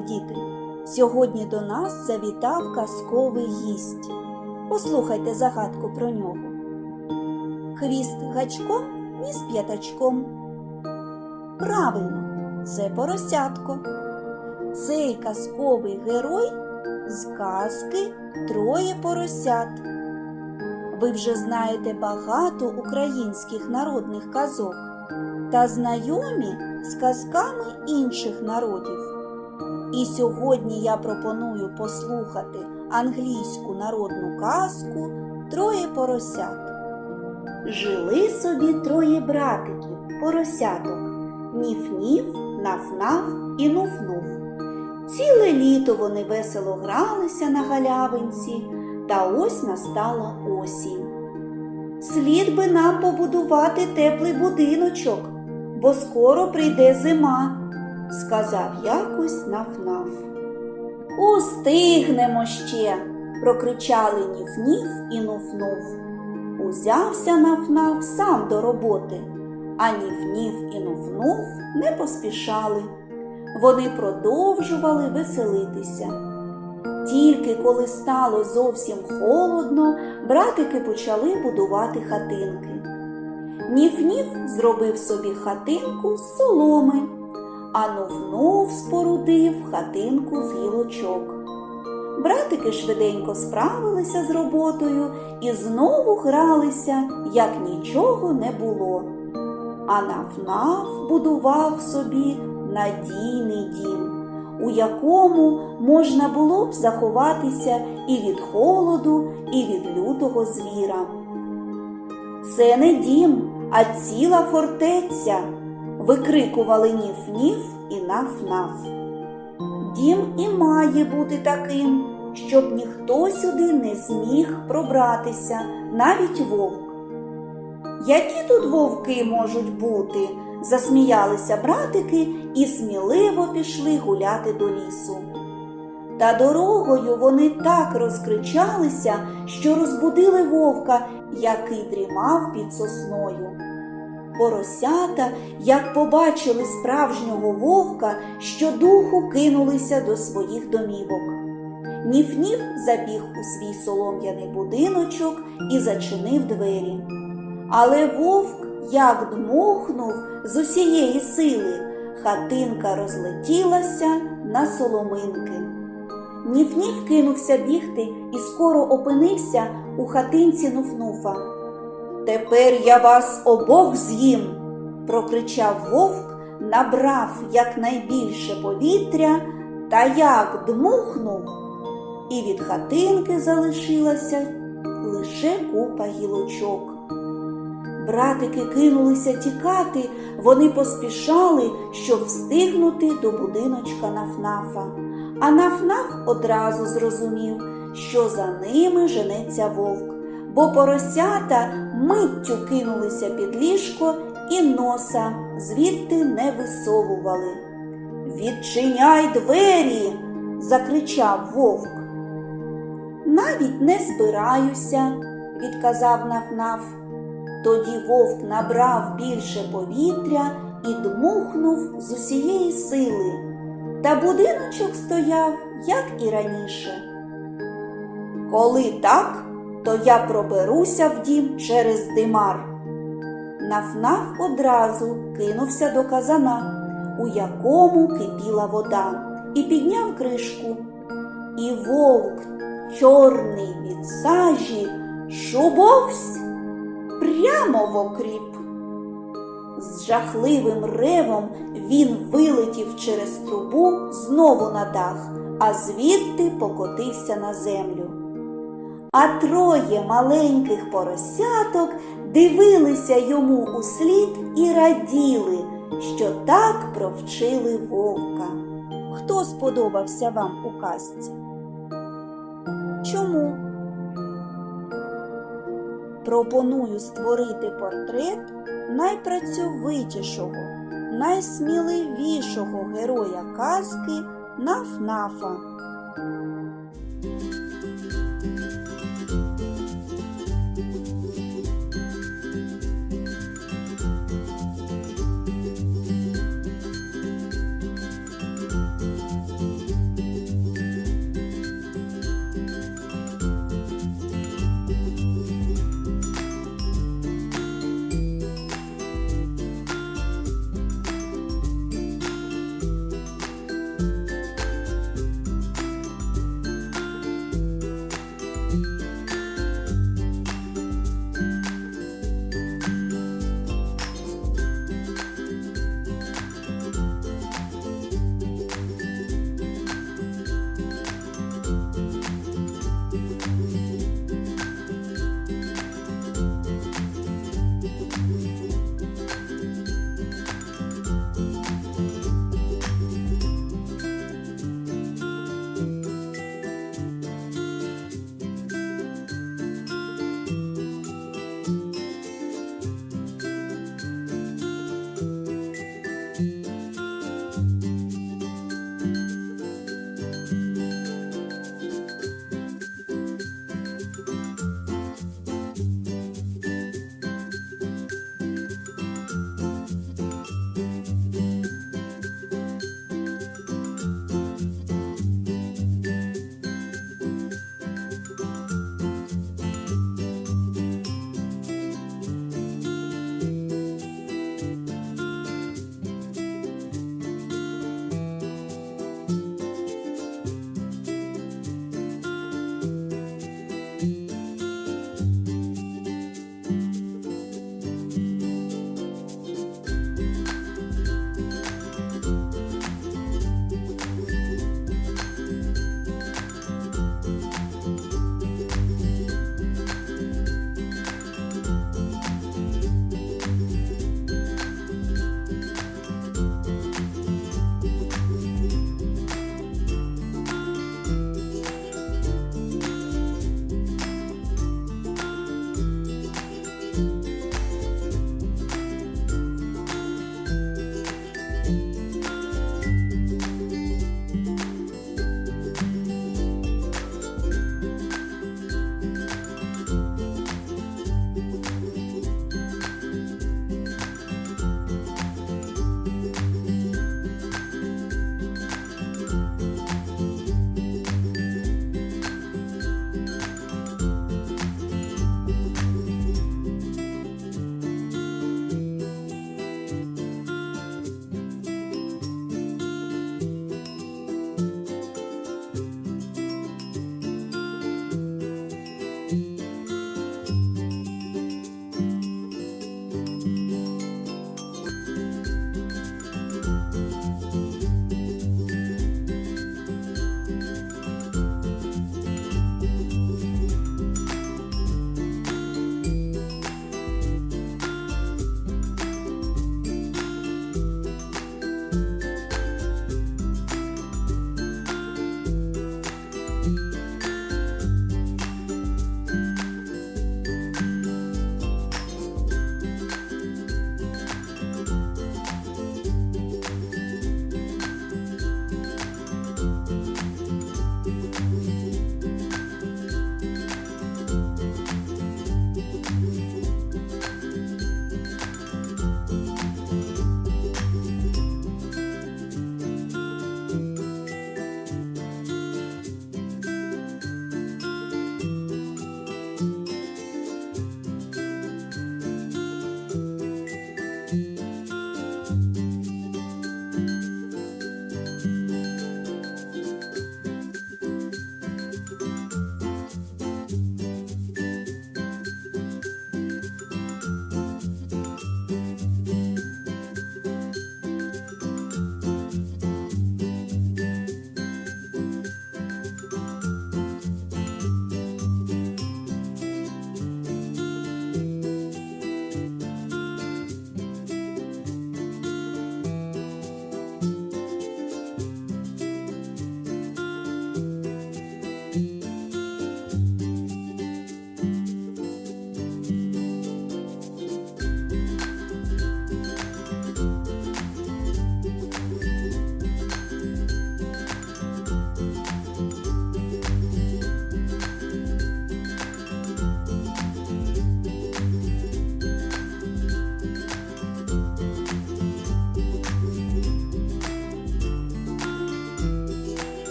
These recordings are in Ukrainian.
діти! Сьогодні до нас завітав казковий гість. Послухайте загадку про нього. Хвіст гачком, ніс п'ятачком. Правильно, це поросятко. Цей казковий герой з казки Троє поросят. Ви вже знаєте багато українських народних казок та знайомі з казками інших народів. І сьогодні я пропоную послухати англійську народну казку Троє поросят. Жили собі троє братиків, поросяток Ніф-ніф, наф-наф і нуф-нуф. Ціле літо вони весело гралися на галявинці, та ось настала осінь. Слід би нам побудувати теплий будиночок, бо скоро прийде зима, сказав якось наф-наф. Устигнемо ще, прокричали ніф-ніф і нуф-нуф. Узявся наф-наф сам до роботи, а ніф-ніф і нуф-нуф не поспішали. Вони продовжували веселитися. Тільки коли стало зовсім холодно, братики почали будувати хатинки. Ніф-ніф зробив собі хатинку з соломи, а нуф-нуф спорудив хатинку з гілочок. Братики швиденько справилися з роботою і знову гралися, як нічого не було. А наф-наф будував собі надійний дім, у якому можна було б заховатися і від холоду, і від лютого звіра. Це не дім, а ціла фортеця, викрикували ніф-ніф і наф-наф. Дім і має бути таким, щоб ніхто сюди не зміг пробратися, навіть вовк. Які тут вовки можуть бути? засміялися братики і сміливо пішли гуляти до лісу. Та дорогою вони так розкричалися, що розбудили вовка, який дрімав під сосною. Поросята, як побачили справжнього вовка, щодуху кинулися до своїх домівок. Ніф-ніф забіг у свій солом'яний будиночок і зачинив двері. Але вовк як дмухнув з усієї сили, хатинка розлетілася на соломинки. Ніф-ніф кинувся бігти і скоро опинився у хатинці Нуфнуфа. Тепер я вас обох з'їм, прокричав вовк, набрав якнайбільше повітря та як дмухнув, і від хатинки залишилася лише купа гілочок. Братики кинулися тікати, вони поспішали, щоб встигнути до будиночка Нафнафа. А Нафнаф одразу зрозумів, що за ними женеться вовк, бо поросята миттю кинулися під ліжко і носа звідти не висовували. Відчиняй двері, закричав вовк. Навіть не збираюся, відказав Нафнаф. Тоді вовк набрав більше повітря і дмухнув з усієї сили, та будиночок стояв, як і раніше. Коли так, то я проберуся в дім через димар. Нафнаф одразу кинувся до казана, у якому кипіла вода, і підняв кришку. І вовк, чорний від сажі, шубовсь прямо в окріп. З жахливим ревом він вилетів через трубу знову на дах, а звідти покотився на землю. А троє маленьких поросяток дивилися йому у слід і раділи, що так провчили вовка. Хто сподобався вам у казці? Чому? Пропоную створити портрет найпрацьовитішого, найсміливішого героя казки Наф-Нафа.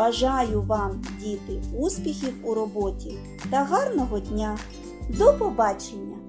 Бажаю вам, діти, успіхів у роботі та гарного дня. До побачення!